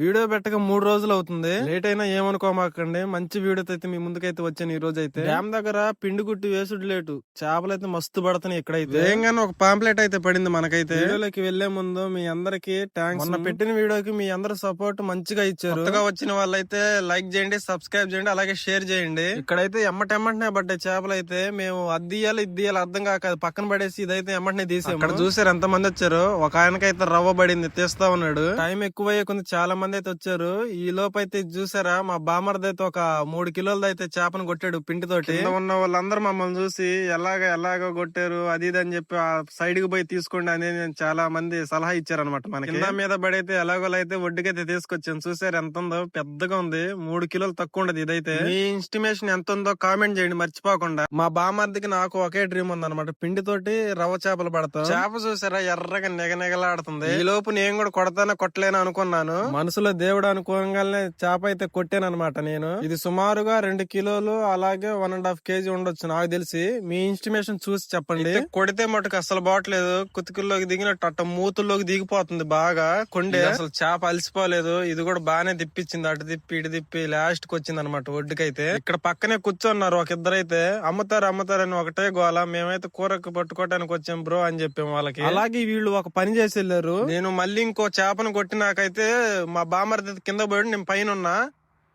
Video పెట్టక మూడు రోజులు అవుతుంది. లేట్ అయినా ఏమనుకోమాకండి. మంచి వీడియోతో అయితే మీ ముందుకైతే వచ్చాను ఈ రోజు అయితే డ్యామ్ దగ్గర పిండి గుట్టి వేసుడు లేటు. చేపలు అయితే మస్తు పడుతున్నాయి ఇక్కడైతే. వేగంగానే ఒక పాంప్లెట్ అయితే పడింది మనకైతే. వీడియోలోకి వెళ్ళే ముందు మీ అందరికి థ్యాంక్స్ మొన్న పెట్టిన వీడియోకి మీ అందరి సపోర్ట్ మంచిగా ఇచ్చారు. కొత్తగా వచ్చిన వాళ్ళైతే లైక్ చేయండి సబ్స్క్రైబ్ చేయండి అలాగే షేర్ చేయండి. ఇక్కడైతే ఎమ్మటెమ్మటనే పడ్డాయి చేపలు అయితే మేము అద్దియాలి ఇద్దియాలి అర్థం కాక పక్కన పడేసి ఇదైతే ఎమ్మటనే తీసాము అక్కడ చూసారు ఎంత మంది వచ్చారు. ఒక ఆయనకైతే రవ్వ పడింది తీస్తా ఉన్నాడు. టైం ఎక్కువ అయ్యే కొంత చాలా మంది అయితే వచ్చారు. ఈ లోపు అయితే ఇది చూసారా మా బామర్ది అయితే ఒక మూడు కిలోలది అయితే చేపను కొట్టాడు పిండి తోటి ఉన్న వాళ్ళందరూ మమ్మల్ని చూసి ఎలాగ ఎలాగ కొట్టారు అది ఇది అని చెప్పి ఆ సైడ్కి పోయి తీసుకోండి అనేది చాలా మంది సలహా ఇచ్చారనమాట మనకి. కింద మీద పడైతే ఎలాగోలా అయితే ఒడ్డుకైతే తీసుకొచ్చాను. చూసారు ఎంత ఉందో పెద్దగా ఉంది. మూడు కిలోలు తక్కువ ఉండదు ఇదైతే. మీ ఇన్స్టిమేషన్ ఎంత ఉందో కామెంట్ చేయండి మర్చిపోకుండా. మా బామర్దికి నాకు ఒకే డ్రీమ్ ఉంది అనమాట పిండి తోటి రవ్వ చేపలు పడతాం. చేప చూసారా? ఎర్రగా నిగనిగలాడుతుంది ఈ లోపు నేను కూడా కొడతానా కొట్టలేను అనుకున్నాను. మనసులో దేవుడు అనుకోగానే చేప అయితే కొట్టాను అనమాట నేను. ఇది సుమారుగా రెండు కిలోలు అలాగే వన్ అండ్ హాఫ్ కేజీ ఉండొచ్చు నాకు తెలిసి. మీ ఇన్స్టిమేషన్ చూసి చెప్పండి. కొడితే మటుకు అసలు బావట్లేదు కుతికుల్లోకి దిగినట్టు అట్ట మూతుల్లోకి దిగిపోతుంది బాగా. కొండే. అసలు చేప అలసిపోలేదు. ఇది కూడా బాగానే తిప్పించింది. అటు తిప్పి ఇటు తిప్పి లాస్ట్కి వచ్చింది అనమాట ఒడ్డుకైతే. ఇక్కడ పక్కనే కూర్చొన్నారు ఒక ఇద్దరైతే. అమ్ముతారు అమ్ముతారని ఒకటే గోల. మేమైతే కూరకు పట్టుకోవడానికి వచ్చాం బ్రో అని చెప్పాం వాళ్ళకి. అలాగే వీళ్ళు ఒక పని చేసి వెళ్ళారు. నేను మళ్ళీ ఇంకో చేపను కొట్టినాకైతే మా బామర్ది కింద పోయి నేను పైన ఉన్నా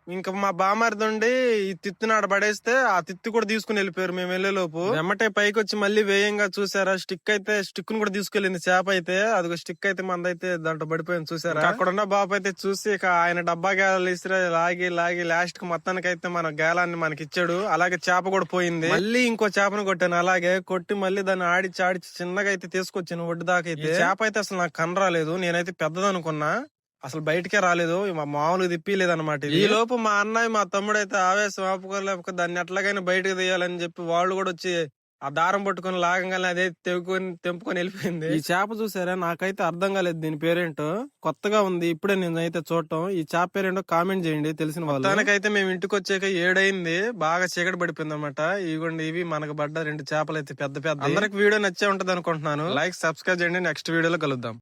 ఇంకా మా బామర్ది ఉండి ఈ తిత్తుని ఆడ పడేస్తే ఆ తిత్తి కూడా తీసుకుని వెళ్ళిపోయారు మేము వెళ్ళే లోపు వెమ్మటే పైకి వచ్చి మళ్ళీ వేయంగా చూసారా? స్టిక్ అయితే స్టిక్ను కూడా తీసుకెళ్ళింది చేప అయితే. అది స్టిక్ అయితే మందైతే దాంట్లో పడిపోయింది చూసారా? అక్కడ ఉన్న బాబు అయితే చూసి ఇక ఆయన డబ్బా ఇసిరే లాగి లాగి లాస్ట్కి మొత్తానికి అయితే మన గేలాన్ని మనకి ఇచ్చాడు అలాగే చేప కూడా పోయింది. మళ్ళీ ఇంకో చేపను కొట్టాను. అలాగే కొట్టి మళ్ళీ దాన్ని ఆడిచి ఆడిచి చిన్నగా అయితే తీసుకొచ్చాను ఒడ్డు దాకా అయితే చేప అయితే అసలు నాకు కనరాలేదు. నేనైతే పెద్దదనుకున్నా. అసలు బయటకే రాలేదు. మా మామూలుగా తిప్పిలేదు అనమాట ఈ లోపు మా అన్నయ్య మా తమ్ముడు అయితే ఆవేశం ఆపుకోలేక దాన్ని ఎట్లాగైనా బయటకు తీయాలని చెప్పి వాళ్ళు కూడా వచ్చి ఆ దారం పట్టుకొని లాగంగానే అదే తెంపుకొని తెంపుకొని వెళ్ళిపోయింది. ఈ చేప చూసారా? నాకైతే అర్థం కాలేదు దీని పేరేంటో. కొత్తగా ఉంది. ఇప్పుడే నేను అయితే చూడటం. ఈ చేప పేరేంటో కామెంట్ చేయండి తెలిసిన వాళ్ళు. దానికైతే మేము ఇంటికి వచ్చాక ఏడైంది. బాగా చీకటి పడిపోయింది అనమాట ఇవ్వండి ఇవి మనకు పడ్డ రెండు చేపలు అయితే పెద్ద పెద్ద. అందరికి వీడియో నచ్చే ఉంటది అనుకుంటున్నాను లైక్ సబ్స్క్రైబ్ చేయండి. నెక్స్ట్ వీడియోలో కలుద్దాం.